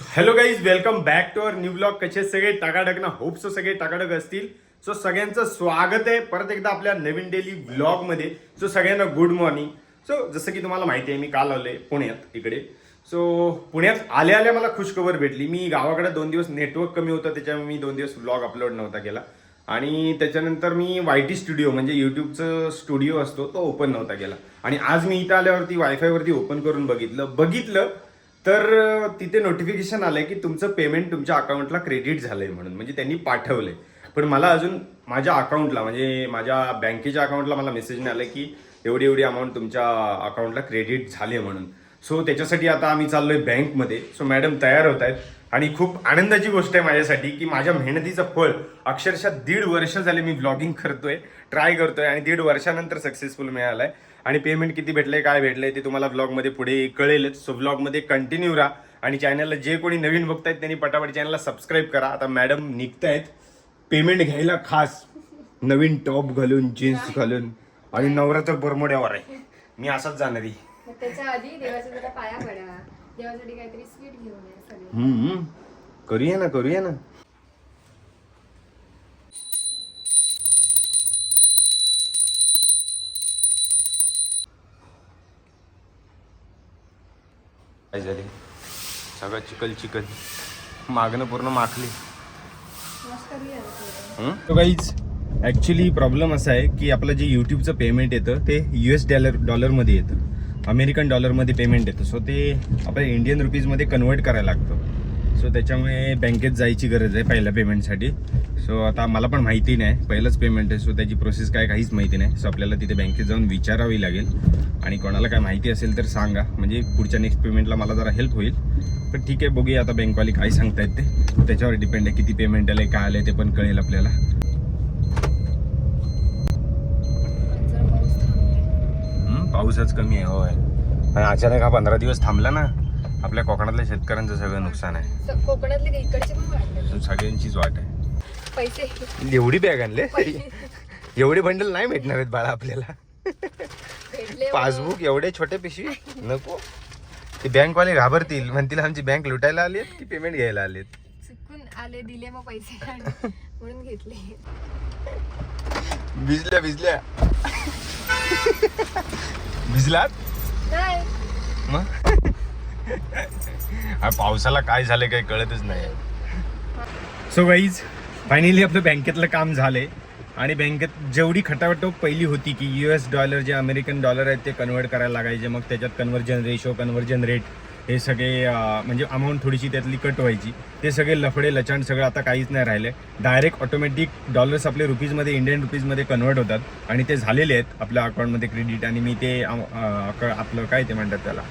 Hello guys welcome back to our new blog कसे सगळे टाकाटक ना? होप सो सगळे टाकाटक असतील. सो सगळ्यांचं स्वागत आहे. परत एकदा आपल्या नवीन डेली ब्लॉगमध्ये. सो सगळ्यांना गुड मॉर्निंग सो जसं की तुम्हाला माहिती आहे मी काल आलोय पुण्यात इकडे. सो पुण्यात आल्या आल्या मला खुशखबर भेटली. मी गावाकडे दोन दिवस नेटवर्क कमी होतं. त्याच्यामुळे मी दोन दिवस ब्लॉग अपलोड नव्हता केला. आणि त्याच्यानंतर मी वाय टी स्टुडिओ म्हणजे यूट्यूबचं स्टुडिओ असतो तो ओपन नव्हता केला. आणि आज मी इथं आल्यावरती वायफायवरती ओपन करून बघितलं. बघितलं तर तिथे नोटिफिकेशन आलंय की तुमचं पेमेंट तुमच्या अकाउंटला क्रेडिट झालंय म्हणून. म्हणजे त्यांनी पाठवलंय. पण मला अजून माझ्या अकाउंटला म्हणजे माझ्या बँकेच्या अकाउंटला मला मेसेज नाही आलं की एवढी एवढी अमाऊंट तुमच्या अकाउंटला क्रेडिट झाले म्हणून. सो त्याच्यासाठी आता आम्ही चाललोय बँकमध्ये सो मॅडम तयार होत आहेत. आणि खूप आनंदाची गोष्ट आहे माझ्यासाठी की माझ्या मेहनतीचं फळ अक्षरशः दीड वर्ष झाले मी ब्लॉगिंग करतोय ट्राय करतोय आणि दीड वर्षानंतर सक्सेसफुल मिळालाय. आणि पेमेंट किती भेटलंय काय भेटलंय ते तुम्हाला ब्लॉगमध्ये पुढे कळेलच. सो ब्लॉगमध्ये कंटिन्यू राहा. आणि चॅनलला जे कोणी नवीन बघतायत त्यांनी पटापट चॅनलला सबस्क्राईब करा. आता मॅडम निघतायत. पेमेंट घ्यायला खास. नवीन टॉप घालून जीन्स घालून. आणि नवरात्र बरमोड्यावर आहे. मी असाच जाणार आहे. मग त्याच्या आधी देवाच्या जरा पाया पडा. देवासाठी काहीतरी स्वीट घेऊन या सगळे. हम्म. करूया ना करूया ना. काय झाले? सगळं चिकल चिकल. मागणं पूर्ण माखली. तो काहीच ॲक्च्युली प्रॉब्लेम असा आहे की आपलं जे यूट्यूबचं पेमेंट येतं ते यू एस डॉलर डॉलरमध्ये येतं. अमेरिकन डॉलरमध्ये पेमेंट येतं. सो ते आपल्या इंडियन रुपीजमध्ये कन्वर्ट करायला लागतं. सो त्याच्यामुळे बँकेत जायची गरज आहे पहिल्या पेमेंटसाठी सो आता मला पण माहिती नाही. पहिलंच पेमेंट आहे. सो त्याची प्रोसेस काय काहीच माहिती नाही. सो आपल्याला तिथे बँकेत जाऊन विचारावी लागेल. आणि कोणाला काय माहिती असेल तर सांगा. म्हणजे पुढच्या नेक्स्ट पेमेंटला मला जरा हेल्प होईल. पण ठीक आहे बघूया आता बँकवाली काय सांगतायत ते. त्याच्यावर डिपेंड आहे किती पेमेंट आलंय काय आलंय ते पण कळेल आपल्याला. पाऊसच कमी आहे होय. आणि अचानक हा पंधरा दिवस थांबला ना? आपल्या कोकणातल्या शेतकऱ्यांचं सगळं नुकसान आहे. स- कोकणातले काही इकडचे पण वाढले So सगळ्यांचीच वाट आहे. पैसे. एवढी बॅग आणले? एवढे बंडल नाही भेटणार आहेत बाळा आपल्याला. भेटले हो. पासबुक एवढे छोटे पिशवी? नको. ते बँकवाले घाबरतील. म्हणतील आमची बँक लुटायला आलीत की पेमेंट घ्यायला आलेत चुकून आले दिले मग पैसे म्हणून घेतले. भिजल्या भिजल्या. भिजलात? मग? पावसाला काय झालं काही कळतच नाही. सो गाईज फायनली आपलं बँकेतलं काम झालंय. आणि बँकेत जेवढी खटावटोक पहिली होती की यू एस डॉलर जे अमेरिकन डॉलर आहेत ते कन्वर्ट करायला लागायचे मग त्याच्यात कन्व्हर्जन रेशो कन्व्हर्जन रेट हे सगळे म्हणजे अमाऊंट थोडीशी त्यातली कट व्हायची. ते सगळे लफडे लचांड सगळं आता काहीच नाही राहिले. डायरेक्ट ऑटोमॅटिक डॉलर्स आपले रुपीजमध्ये इंडियन रुपीजमध्ये कन्वर्ट होतात. आणि ते झालेले आहेत आपल्या अकाउंटमध्ये क्रेडिट आणि मी ते आपलं काय ते म्हणतात त्याला?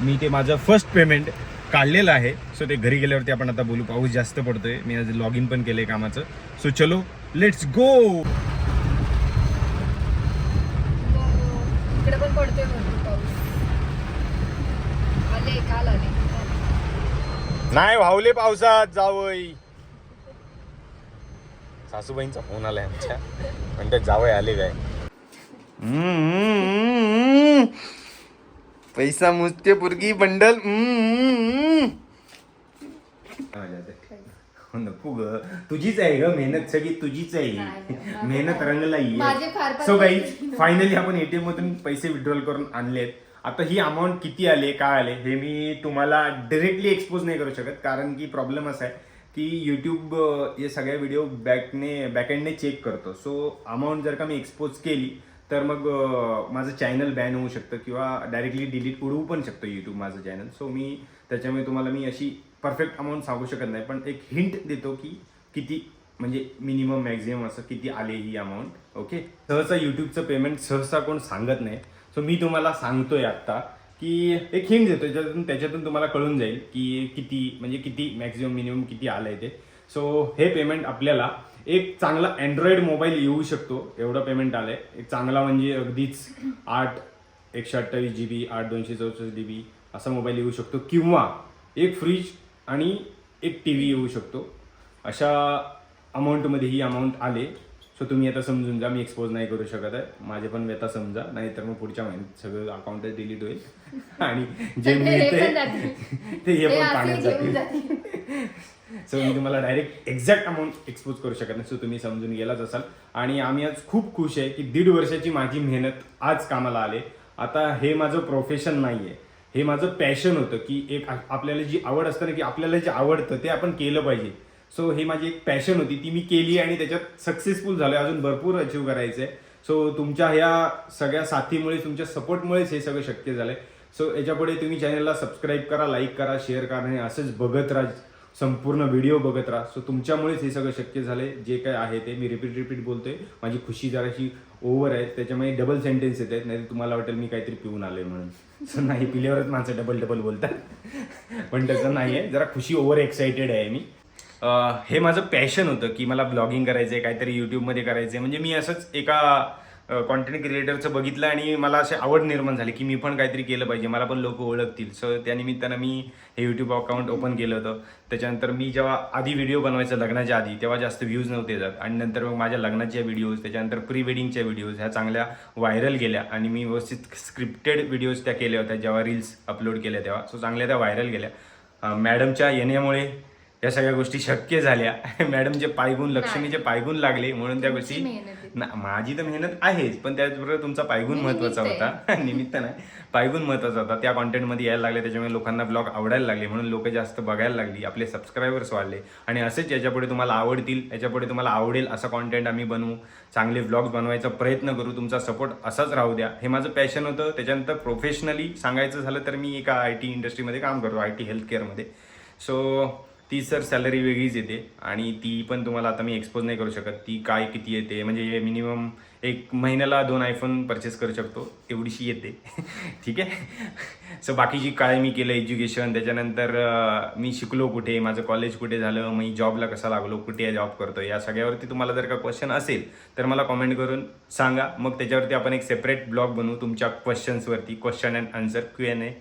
मी ते माझं फर्स्ट पेमेंट काढलेलं आहे. सो ते घरी गेल्यावरती आपण आता बोलू पाऊस जास्त पडतोय. मी आज लॉग इन पण केलंय कामाचं. सो चलो लेट्स गो नाही वावले पावसात जावई. सासूबाईंचा फोन आलाय आमच्या. म्हणतात जावई आले काय? पैसा मुजते पुरगी बंडल. नको ग. तुझीच आहे ग मेहनत सगळी तुझीच आहे. मेहनत फार सो काही फायनली आपण एटीएम मधून पैसे विड्रॉल करून आणलेत. आता ही अमाऊंट किती आले काय आले हे मी तुम्हाला डायरेक्टली एक्सपोज नाही करू शकत. कारण की प्रॉब्लेम असा आहे की यूट्यूब हे सगळ्या व्हिडिओ बॅकने बॅकएंडने चेक करतो. सो अमाऊंट जर का मी एक्सपोज केली तर मग माझं चॅनल बॅन होऊ शकतं किंवा डायरेक्टली डिलीट उडवू पण शकतो यूट्यूब माझं चॅनल सो मी त्याच्यामुळे तुम्हाला मी अशी परफेक्ट अमाऊंट सांगू शकत नाही. पण एक हिंट देतो की किती म्हणजे मिनिमम मॅक्झिमम असं किती आले ही अमाऊंट ओके सहसा यूट्यूबचं पेमेंट सहसा कोण सांगत नाही. सो मी तुम्हाला सांगतोय आत्ता की एक हिंट देतो. ज्याच्यातून त्याच्यातून तुम्हाला कळून जाईल की किती म्हणजे किती मॅक्झिमम मिनिमम किती आलं आहे ते. सो हे पेमेंट आपल्याला एक चांगला अँड्रॉइड मोबाईल येऊ शकतो एवढं पेमेंट आलंय. एक चांगला म्हणजे अगदीच आठ एकशे अठ्ठावीस जी बी आठ दोनशे चौसष्ट जी बी असा मोबाईल येऊ शकतो. किंवा एक फ्रीज आणि एक टी व्ही येऊ शकतो. अशा अमाऊंटमध्ये ही अमाऊंट आले. सो तुम्ही आता समजून जा मी एक्सपोज नाही करू शकत आहे. माझे पण व्यथा समजा नाहीतर मग पुढच्या महिन्यात सगळं अकाउंटच डिलीट होईल. आणि जे मिळते. ते हे पण पाण्यात जातील. सो मी तुम्हाला डायरेक्ट एक्झॅक्ट अमाऊंट एक्सपोज करू शकत नाही. सो तुम्ही समजून गेलाच असाल. आणि आम्ही आज खूप खुश आहे की दीड वर्षाची माझी मेहनत आज कामाला आले. आता हे माझं प्रोफेशन नाही आहे हे माझं पॅशन होतं की एक आपल्याला जी आवड असतं ना की आपल्याला जे आवडतं ते आपण केलं पाहिजे. सो हे माझी एक पॅशन होती. ती मी केली आणि त्याच्यात सक्सेसफुल झालो अजून भरपूर अचीव करायचं आहे सो तुमच्या ह्या सगळ्या साथीमुळे तुमच्या सपोर्टमुळेच हे सगळं शक्य झालंय. सो याच्यापुढे तुम्ही चॅनलला सबस्क्राईब करा लाईक करा शेअर करा आणि असंच बघत राहा. संपूर्ण व्हिडिओ बघत राहा. सो तुमच्यामुळेच हे सगळं शक्य झालंय. जे काय आहे ते मी रिपीट रिपीट बोलतोय. माझी खुशी जराशी ओव्हर आहे. त्याच्यामुळे डबल सेंटेन्स येत आहेत. नाही तुम्हाला वाटेल मी काहीतरी पिऊन आलोय म्हणून. सो नाही पिल्यावरच माणसं डबल डबल बोलतात. पण तसं नाही आहे जरा खुशी ओव्हर एक्सायटेड आहे मी. हे माझं पॅशन होतं की मला ब्लॉगिंग करायचं आहे काहीतरी यूट्यूबमध्ये करायचं आहे म्हणजे मी असंच एका कॉन्टेंट क्रिएटरचं बघितलं आणि मला अशी आवड निर्माण झाली की मी पण काहीतरी केलं पाहिजे. मला पण लोक ओळखतील. सो त्यानिमित्तानं मी हे यूट्यूब अकाउंट ओपन केलं होतं. त्याच्यानंतर मी जेव्हा आधी व्हिडिओ बनवायचं लग्नाच्या आधी तेव्हा जास्त व्ह्यूज नव्हते जात. आणि नंतर मग माझ्या लग्नाच्या व्हिडिओज त्याच्यानंतर प्री वेडिंगच्या व्हिडिओज ह्या चांगल्या व्हायरल गेल्या. आणि मी व्यवस्थित स्क्रिप्टेड व्हिडिओज त्या केल्या होत्या. जेव्हा रील्स अपलोड केल्या तेव्हा. सो चांगल्या त्या व्हायरल गेल्या. मॅडमच्या येण्यामुळे या सगळ्या गोष्टी शक्य झाल्या. मॅडमचे पायगुण लक्ष्मीचे पायगुण लागले म्हणून त्या गोष्टी. ना माझी तर मेहनत आहेच पण त्याचबरोबर तुमचा पायगुण महत्त्वाचा होता. निमित्त नाही. पायगुण महत्त्वाचा होता. त्या कॉन्टेंटमध्ये यायला लागले त्याच्यामुळे लोकांना ब्लॉग आवडायला लागले म्हणून लोक जास्त बघायला लागली आपले सबस्क्रायबर्स वाढले. आणि असेच याच्यापुढे तुम्हाला आवडतील याच्यापुढे तुम्हाला आवडेल असा कॉन्टेंट आम्ही बनवू. चांगले ब्लॉग्स बनवायचा प्रयत्न करू तुमचा सपोर्ट असाच राहू द्या. हे माझं पॅशन होतं. त्याच्यानंतर प्रोफेशनली सांगायचं झालं तर मी एका आय टी इंडस्ट्रीमध्ये काम करतो आय टी हेल्थ केअरमध्ये सो ती सर सॅलरी वेगळीच येते आणि ती पण तुम्हाला आता मी एक्सपोज नाही करू शकत. ती काय किती येते? म्हणजे मिनिमम एक महिन्याला दोन आयफोन परचेस करू शकतो. तेवढीशी येते. ठीक आहे? सो बाकीची काय मी केलं एज्युकेशन त्याच्यानंतर मी शिकलो कुठे? माझं कॉलेज कुठे झालं? मी जॉबला कसा लागलो? कुठे जॉब करतो या सगळ्यावरती तुम्हाला जर का क्वेश्चन असेल तर मला कॉमेंट करून सांगा. मग त्याच्यावरती आपण एक सेपरेट ब्लॉग बनवू तुमच्या क्वेश्चन्सवरती question and answer Q N A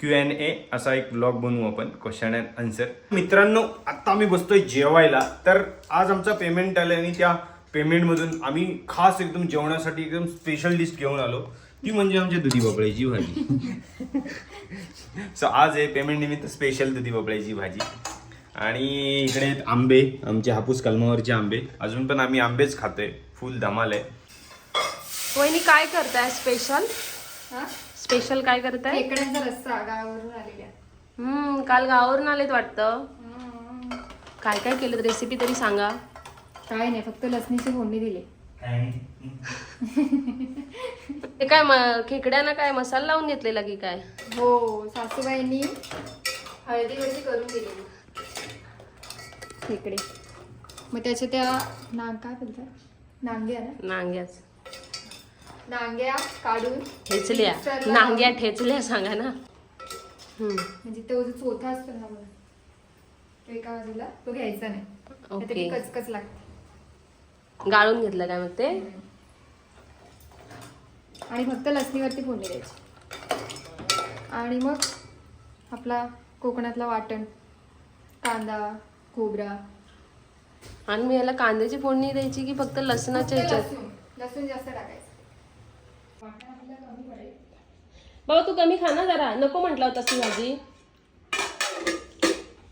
Q N A असा एक ब्लॉग बनवू आपण क्वेश्चन अँड आन्सर मित्रांनो आता आम्ही बसतोय जेवायला. तर आज आमचा पेमेंट आलं आणि त्या पेमेंटमधून आम्ही खास एकदम जेवणासाठी एकदम स्पेशल डिश घेऊन आलो. ती म्हणजे आमची दुधी भोपळ्याची भाजी. सो आज आहे पेमेंट निमित्त स्पेशल दुधी भोपळ्याची भाजी. आणि इकडे आहेत आंबे आमचे हापूस कलमावरचे आंबे. अजून पण आम्ही आंबेच खातोय. फुल धमाल आहे. वहिनी काय करताय स्पेशल हा? स्पेशल काय करताय? खेकड्यांचा रस्सा गावावरून आलेल्या. हम्म काल गावावरून आलेत वाटतं. काय काय केलं? रेसिपी तरी सांगा. काय नाही फक्त लसणीची फोडणी दिली. ते काय म- खेकड्यांना काय मसाला लावून घेतलेला की काय? हो सासूबाईंनी हळदी वळदी करून दिलेली. खेकडे. मग त्याच्या त्या नाग काय बोलतात? नांग्या ना? नांग्याच. नांग्या काढून ठेचल्या. मिक्सरला नांग्या ठेचल्या सांगा ना. हम्म. म्हणजे तो जो चोथा असतो ना बघा, तो एका बाजूला तो घ्यायचा नाही. नाहीतर ओके. कचकच लागते. गाळून घेतलं काय मग ते? आणि फक्त लसणीवरती फोडणी द्यायची. आणि मग आपला कोकणातला वाटण कांदा खोबरा. आणि मी याला कांद्याची फोडणी द्यायची की फक्त लसणाच्या फक्त ह्याच्यात लसूण. लसूण जास्त टाकायचं. बाबा तू कमी खा ना जरा. नको म्हटलं होता ती भाजी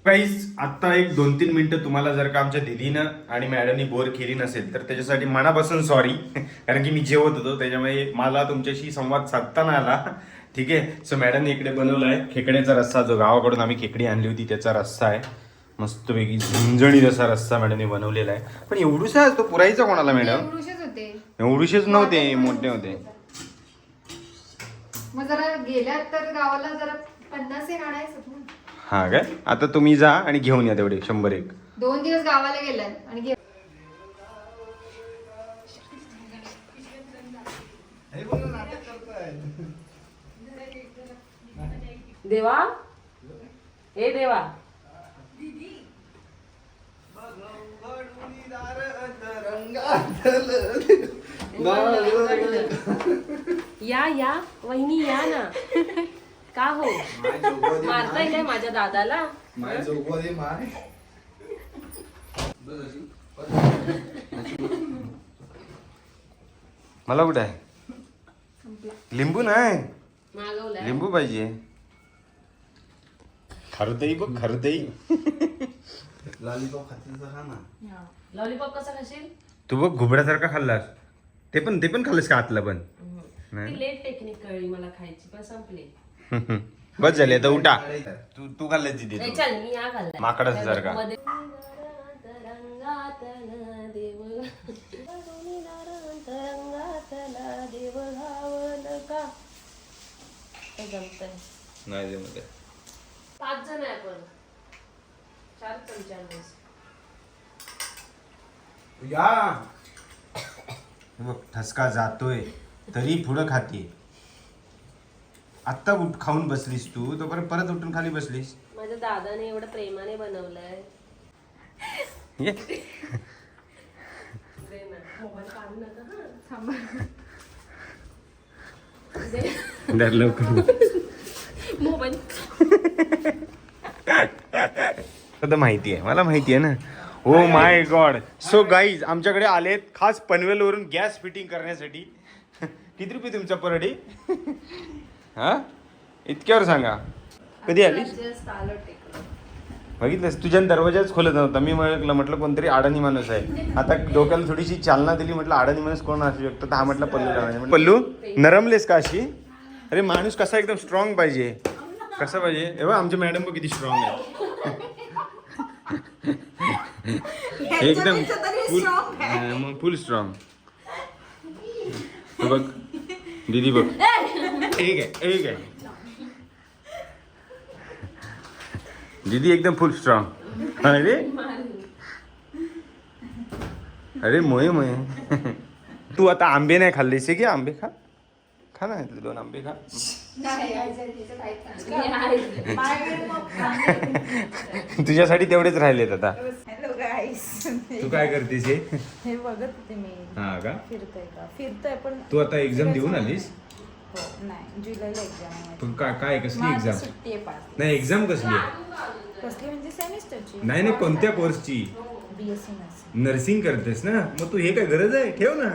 काहीच आता एक दोन तीन मिनिटं तुम्हाला जर का आमच्या दिदीनं आणि मॅडमनी बोर केली नसेल तर त्याच्यासाठी मनापासून सॉरी कारण की मी जेवत होतो त्याच्यामुळे मला तुमच्याशी संवाद साधता नाही आला. ठीक आहे? सो मॅडमने इकडे बनवला आहे खेकड्याचा रस्सा जो गावाकडून आम्ही खेकडी आणली होती त्याचा रस्सा आहे. मस्तपैकी झणझणीत असा रस्सा मॅडमने बनवलेला आहे. पण एवढूसा तो पुरायचा कोणाला मॅडम एवढूशेच नव्हते मोठे होते. मग जरा गेल्यात तर गावाला जरा पन्नास एक आणायचं ना. हा काय? आता तुम्ही जा आणि घेऊन या तेवढे शंभर एक. दोन दिवस गावाला गेल्यात आणि गे- देवा? हे देवा. या या. वहिनी या ना. का हो? मारताय काय माझ्या दादाला? मला कुठे आहे? लिंबू नाही? मागवलाय. लिंबू पाहिजे. खरदई बघ खरदई. लॉलीपॉप खातील तर खा ना. लॉलीपॉप कसा खाशील? तू बघ घुबड्यासारखा खाल्लास. ते पण ते पण खाल्लंस का आतलं पण? नाही. ती लेट टेक्निक कळली मला खायची पण संपली. बस झाली आता उठा. तू तू खाल्लं नाही. चल मी खाल्लाय. माकडाचं घावन का. नाही जमत आहे. पाच जण आहे आपण. चार या. बघ ठसका जातोय तरी पुढं खाते आत्ता उठ खाऊन बसलीस तू तोपर्यंत परत उठून खाली बसलीस. माझ्या दादाने एवढं प्रेमाने बनवलंय. ये. लवकर. मोबाईल आता माहिती आहे मला माहिती आहे ना. O my God so guys आमच्याकडे आलेत खास पनवेलवरून गॅस फिटिंग करण्यासाठी. किती रुपये तुमचा पर डे हा? इतक्यावर सांगा. कधी आलीस? आलो बघितलंस? तुझ्या दरवाजाच खोलत नव्हता. मी म्हटलं म्हटलं कोणतरी अडाणी माणूस आहे. आता डोक्याला थोडीशी चालना दिली म्हटलं अडाणी माणूस कोण असू शकतो? तर हा म्हटलं पल्लू पल्लू. नरमलेस का अशी? अरे माणूस कसा एकदम स्ट्रॉंग पाहिजे. कसं पाहिजे? हे बघ आमचे मॅडम बघ किती स्ट्रॉंग आहे. एकदम फुल मग फुल स्ट्रॉंग बघ. दीदी बघ. एक आहे एक आहे. दीदी एकदम फुल स्ट्रॉंग अरे अरे मोये मोये. तू आता आंबे नाही खाल्लेस की आंबे खा? खा ना इथले दोन आंबे खा. तुझ्यासाठी तेवढेच राहिलेत आता. गाईस तू काय करतेस हे? हे बघत होते मी. हा का? फिरतोय का? फिरतोय पण तू आता एक्झाम देऊन आलीस? हो नाही. जुलैला एक्झाम काय काय कसली एक्झाम सुट्टी आहे पाच नाही एक्झाम कसली आहे? कसली म्हणजे सेमिस्टरची नाही नाही कोणत्या कोर्सची बीएससी नर्सिंग नर्सिंग करतेस ना? मग तू हे काय गरज आहे? ठेव ना.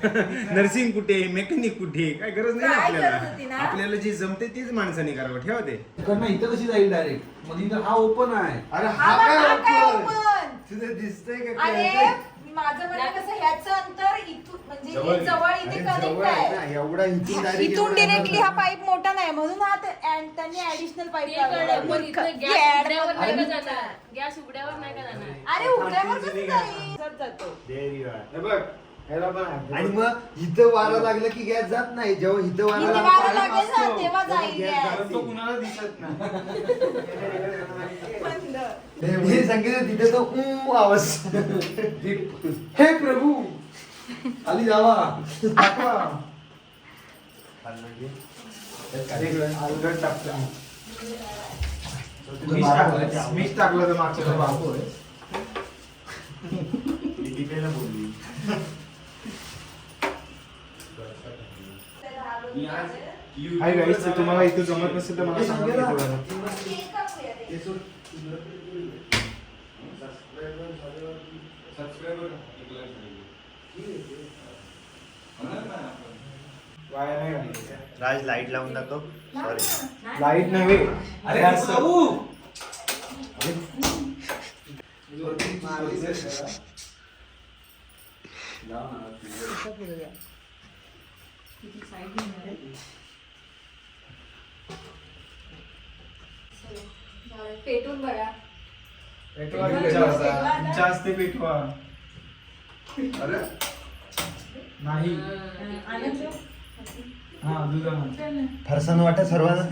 नर्सिंग कुठे मेकॅनिक कुठे काय गरज नाही ना काय करत आपल्याला ना? आपल्याला जे जमते तेच माणसाने करावं ठेवा ते. इकडनं इथं कशी जाईल डायरेक्टमध्ये इथं हा ओपन आहे. अरे हा बघ, हा काय open? तुझं दिसतंय का अरे कळतंय? माझं म्हणणं कसं ह्याचं अंतर इथून म्हणजे जवळ हे जवळ अरे इथे जवळ कनेक्ट आहे आहे. ना, एवढा इथून direct इथून एवढा डिरेक्टली येणार हा पाईप मोठा नाही म्हणून हा ते- and त्यांनी ऍडिशनल पाईप ते कळलं, पण इथं गॅस उघड्यावर नाही का जाणार? गॅस उघड्यावर नाही का जाणार? अरे उघड्यावर कसं जाईल? जर जातो. हे बघ ह्याला पण हात आणि मग इथं वारा लागलं की गॅस जात नाही. जेव्हा इथं वारा इथे लागला, वारा पाईप लागेल ना, असतो, तेव्हा जाईल गॅस पण तो. कुणाला दिसत नाही. हे सांगितलं तिथे तो ऊ आवाज. हे प्रभू खाली जावा. अलगद टाकतो. मीच टाकलं. मीच टाकलं तर मागच्या बाबू आहे बोलली. हाय गाईस तुम्हाला इथं जमत नसेल तर मला सांगा इथं. बघा. वाया नाही. राज लाइट लावून दाखव सॉरी लाइट नव्हे अरे असं- पेटून बघा. पेटवा. हस्ते पेटवा. अरे. नाही. हा. फरसान वाटत सर्वांना.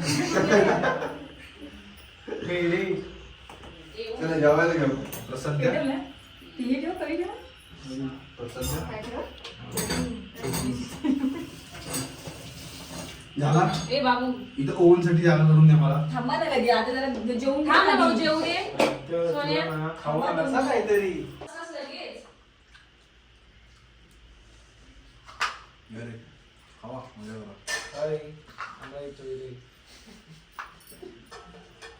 चला जेवायला घेऊ. प्रसाद द्या. प्रसाद द्या. काय करू? झाला? ए बाबू. इथं ओव्हनसाठी जागा करून द्या मला. थांबा ना कधी आता जरा जेवून थांब ना घ्या भाऊ कधी. जेवू दे. सोन्या. ना खाऊ घालायचं काहीतरी? असंच लगेच. अरे खावा मजा करा. अरे, आम्हाला इथं इथे.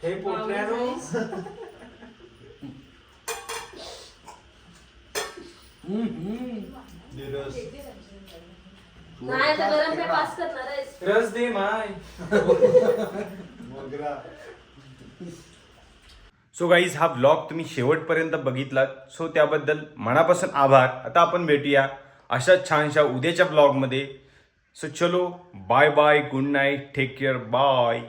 हे पोटऱ्यानो नाही आता गरम काय पास करणार आहेस. रस दे माय. सो गाईज हा ब्लॉग तुम्ही शेवटपर्यंत बघितलात. सो त्याबद्दल मनापासून आभार. आता आपण भेटूया अशा छानशा उद्याच्या ब्लॉगमध्ये सो चलो bye bye good night take care bye